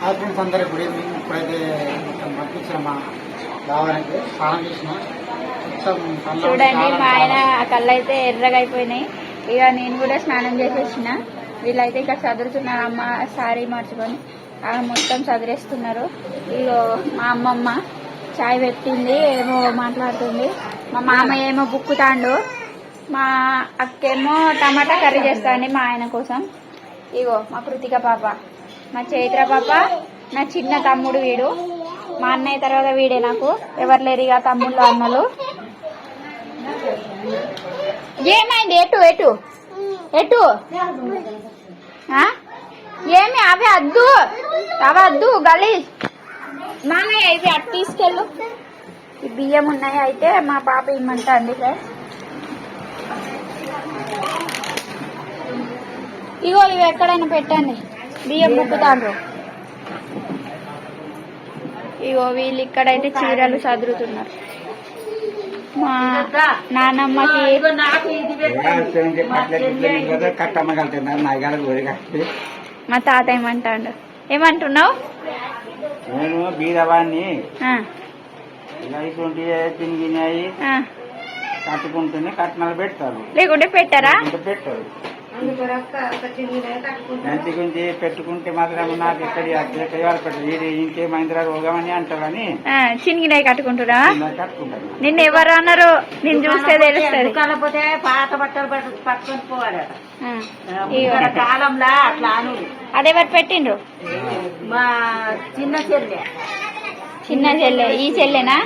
Hi friends అందరికి good evening ఇప్పుడైతే మొత్తం పంపించిన మా దావానికి స్నానం చేసిన చూడండి మా ఆయన కళ్ళు అయితే ఎర్రగా అయిపోయినాయి ఇక నేను కూడా స్నానం చేసేసిన. వీళ్ళైతే ఇక్కడ చదువుతున్నారు అమ్మ సారీ మార్చుకొని మొత్తం చదివేస్తున్నారు ఇగో మా అమ్మమ్మ చాయ్ పెట్టింది ఏమో మాట్లాడుతుంది. మా మామయ్య ఏమో బుక్కుతాండు. మా అక్కేమో టమాటా కర్రీ చేస్తాండి మా ఆయన కోసం. ఇగో మా కృతిక పాప. మా చైత్ర పాప నా చిన్న తమ్ముడు వీడు. మా అన్నయ్య తర్వాత వీడే నాకు. ఎవరు లేరు ఇక తమ్ముళ్ళు అన్నలు. ఏమైంది? ఎటు ఎటు? ఎటు? ఏమి? అవి అద్దు. అవి అద్దు గలీజ్. మామయ్య ఇవి అటు తీసుకెళ్ళు. ఈ బియ్యం ఉన్నాయి అయితే మా పాప ఇమ్మంటా అండి సార్. ఇగో ఇవి ఎక్కడైనా పెట్టండి. బియ్యం బుక్కుతాండ్రు ఇగో వీళ్ళు ఇక్కడైతే చీరలు చదురుతున్నారు మా నానమ్మకి మా తాత ఏమంటాడు? ఏమంటున్నావు? నేను ఇటువంటి తిరిగినాయి ఆ. కట్టుకుంటేనే కట్నాలు పెడతారు. లేకుంటే పెట్టారా? పెట్టారు. ఎంత గురించి పెట్టుకుంటే మాత్రం నాకు ఎక్కడ ఎక్కడ పెట్టదు ఇది ఇంకేమైందిరా రోగమని అంటారని ఆ, చినిగినాయి కట్టుకుంటురా? నిన్ను ఎవరు అన్నారు? నిన్ను చూస్తే తెలుస్తుంది. కాకపోతే పాత బట్టలు పట్టు- పట్టుకొని పోవాలట. ఇక్కడ. కాలంలో అట్లా అను అదెవరు పెట్టిండ్రు మా చిన్న చెల్లె. చిన్న చెల్లె. ఈ చెల్లెనా?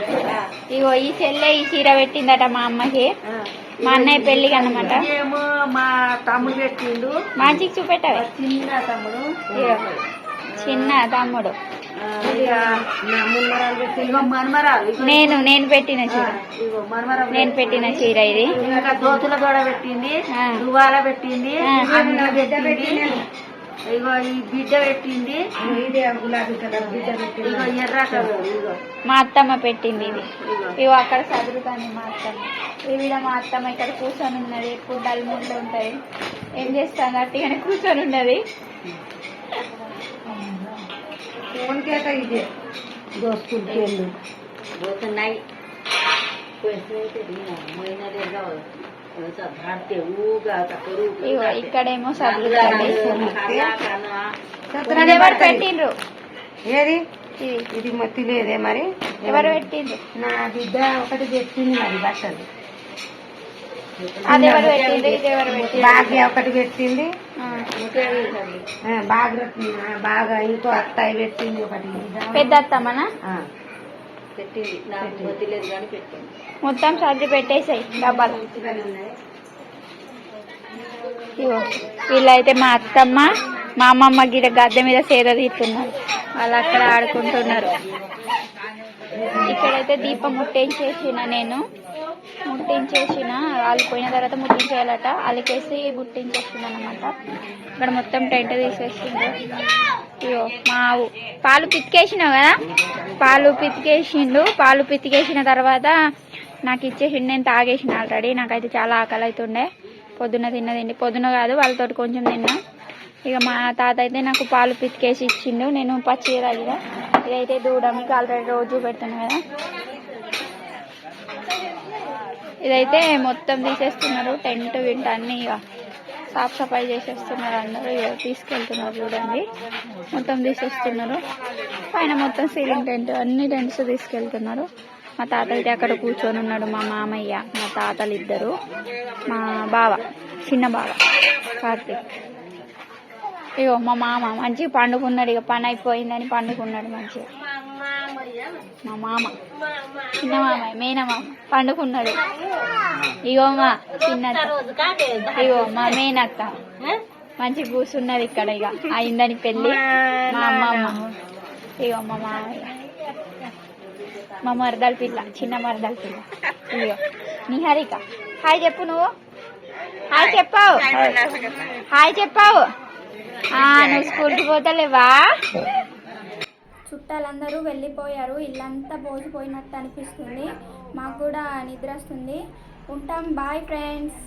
ఇగో ఈ చెల్లె ఈ చీర పెట్టిందట మా అమ్మకి. మా అన్నయ్య పెళ్ళికి అన్నమాట. ఏమో మా తమ్ముడు పెట్టిండు. మంచికి చూపెట్టవే. చిన్న తమ్ముడు. చిన్న తమ్ముడు. నేను నేను పెట్టిన చీర. నేను పెట్టిన చీర ఇది. ఇంకా దోతుల గోడ పెట్టింది. దువాల పెట్టింది. ఇగో ఈ బిడ్డ పెట్టింది. గులాబీ కలర్ బిడ్డ పెట్టింది. ఇగో ఎర్ర కలర్. ఇగో. మా అత్తమ్మ పెట్టింది ఇది. ఇగో ఇగో అక్కడ చదువుతాను మా అత్తమ్మ. ఈవిడ మా అత్తమ్మ ఇక్కడ కూర్చొని ఉన్నది. ఎప్పుడు డల్ముంట్లో ఉంటది ఏం చేస్తాను అట్టిగానే కూర్చొని ఉన్నది. ఫోన్కేట ఇదే. దోసుకుంటే పోతున్నాయి. ఇక్కడేమో ఎవరు పెట్టిండ్రు? ఏది? ఇది. మత్తి లేదే మరి? ఎవరు పెట్టిండ్రు? నా బిడ్డ ఒకటి పెట్టింది మరి బట్టలు. భాగ్య ఒకటి పెట్టింది. బాగా బాగా ఇంకో అత్తాయి పెట్టింది ఒకటి. పెద్ద అత్తమ్మనా. పెట్టింది. నాకు మత్తి లేదు కానీ పెట్టింది. మొత్తం సర్ది పెట్టేసాయి డబ్బాలు ఇగో వీళ్ళైతే మా అత్తమ్మ మా అమ్మమ్మ గిడ గద్దె మీద సేద తీస్తున్నారు. వాళ్ళు అక్కడ ఆడుకుంటున్నారు. ఇక్కడైతే దీపం ముట్టించేసిన నేను. ముట్టించేసిన వాళ్ళు పోయిన తర్వాత ముట్టించేయాలట. అలికేసి ముట్టించేసిన అనమాట ఇక్కడ మొత్తం టెంట్ తీసేసింది ఇగో మా పాలు పితికేసినావు కదా? పాలు పితికేసిండు. పాలు పితికేసిన తర్వాత నాకు ఇచ్చేసిండు. నేను తాగేసిన ఆల్రెడీ. నాకైతే చాలా ఆకలి అవుతుండే పొద్దున్న తిన్నదండి పొద్దున కాదు వాళ్ళతోటి కొంచెం తిన్నా. ఇక మా తాత అయితే నాకు పాలు పితికేసి ఇచ్చిండు. నేను పచ్చి తాగిన ఇదైతే దూడ ఆల్రెడీ రోజు పెడతాను కదా. ఇదైతే మొత్తం తీసేస్తున్నారు. టెంట్ వింట అన్ని ఇక సాఫ్ సఫాయి చేసేస్తున్నారు అందరూ. ఇక తీసుకెళ్తున్నారు చూడండి. మొత్తం తీసేస్తున్నారు. పైన మొత్తం సీలింగ్ టెంట్ అన్ని టెంట్స్ తీసుకెళ్తున్నారు. మా తాత అయితే అక్కడ కూర్చొని ఉన్నాడు. మా మామయ్య మా తాతలు ఇద్దరు మా బావ చిన్న బావ కార్తీక్. ఇగో మా మామ మంచిగా పండుకున్నాడు ఇక పని అయిపోయిందని పండుకున్నాడు మంచిగా. మా మామ. చిన్న మామయ్య మేన మామ పండుకున్నాడు. ఇగో మా చిన్న. ఇగో మా మేనత్త మంచి కూర్చున్నది ఇక్కడ ఇక అయిందని పెళ్ళి. మా అమ్మమ్మ ఇగో మా మామయ్య మా మరదల పిల్ల చిన్న మరదల పిల్ల. ఇగో. నిహారిక. హాయ్ చెప్పు నువ్వు. హాయ్ చెప్పావు. హాయ్ చెప్పావు. నువ్వు స్కూల్కి పోతలేవా? చుట్టాలందరూ వెళ్ళిపోయారు. ఇల్లంతా పోసిపోయినట్టు అనిపిస్తుంది. మాకు కూడా నిద్ర వస్తుంది. ఉంటాం. Bye friends